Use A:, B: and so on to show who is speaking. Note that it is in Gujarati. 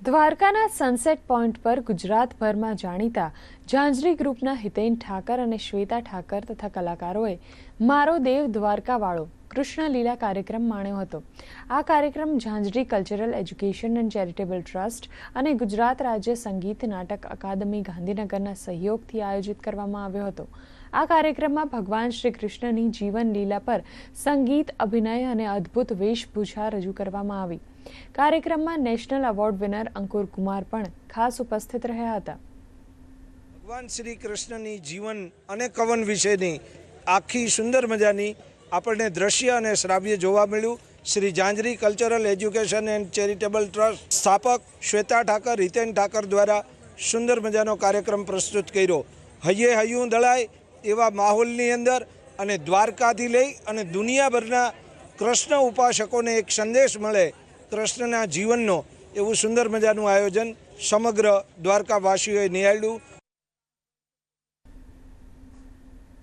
A: દ્વારકાના સનસેટ પોઈન્ટ પર ગુજરાતભરમાં જાણીતા ઝાંઝરી ગ્રુપના હિતેન ઠાકર અને શ્વેતા ઠાકર તથા કલાકારોએ મારો દેવ દ્વારકાવાળો કૃષ્ણ લીલા કાર્યક્રમ માણ્યો હતો. આ કાર્યક્રમ Jhanjhari cultural education and charitable trust અને ગુજરાત રાજ્ય સંગીત નાટક અકાદમી ગાંધીનગરના સહયોગથી આયોજિત કરવામાં આવ્યો હતો. આ કાર્યક્રમમાં ભગવાન શ્રી કૃષ્ણની જીવન લીલા પર સંગીત, અભિનય અને અદ્ભુત વેશભૂષા રજૂ કરવામાં આવી. કાર્યક્રમમાં national award winner Ankur Kumar પણ ખાસ ઉપસ્થિત રહ્યા હતા.
B: ભગવાન શ્રી કૃષ્ણની જીવન અને કવન વિશેની આખી સુંદર મજાની આપણને દ્રશ્ય અને શ્રાવ્ય જોવા મળ્યું. Shri Janjari cultural education and charitable trust સ્થાપક શ્વેતા ઠાકર હિતેન ઠાકર દ્વારા સુંદર મજાનો કાર્યક્રમ પ્રસ્તુત કર્યો. હૈયે હૈયું દળાય એવા માહોલની અંદર અને દ્વારકાથી લઈ અને દુનિયાભરના કૃષ્ણ ઉપાસકોને એક સંદેશ મળે કૃષ્ણના જીવનનો એવું સુંદર મજાનું આયોજન સમગ્ર દ્વારકાવાસીઓએ નિહાળ્યું.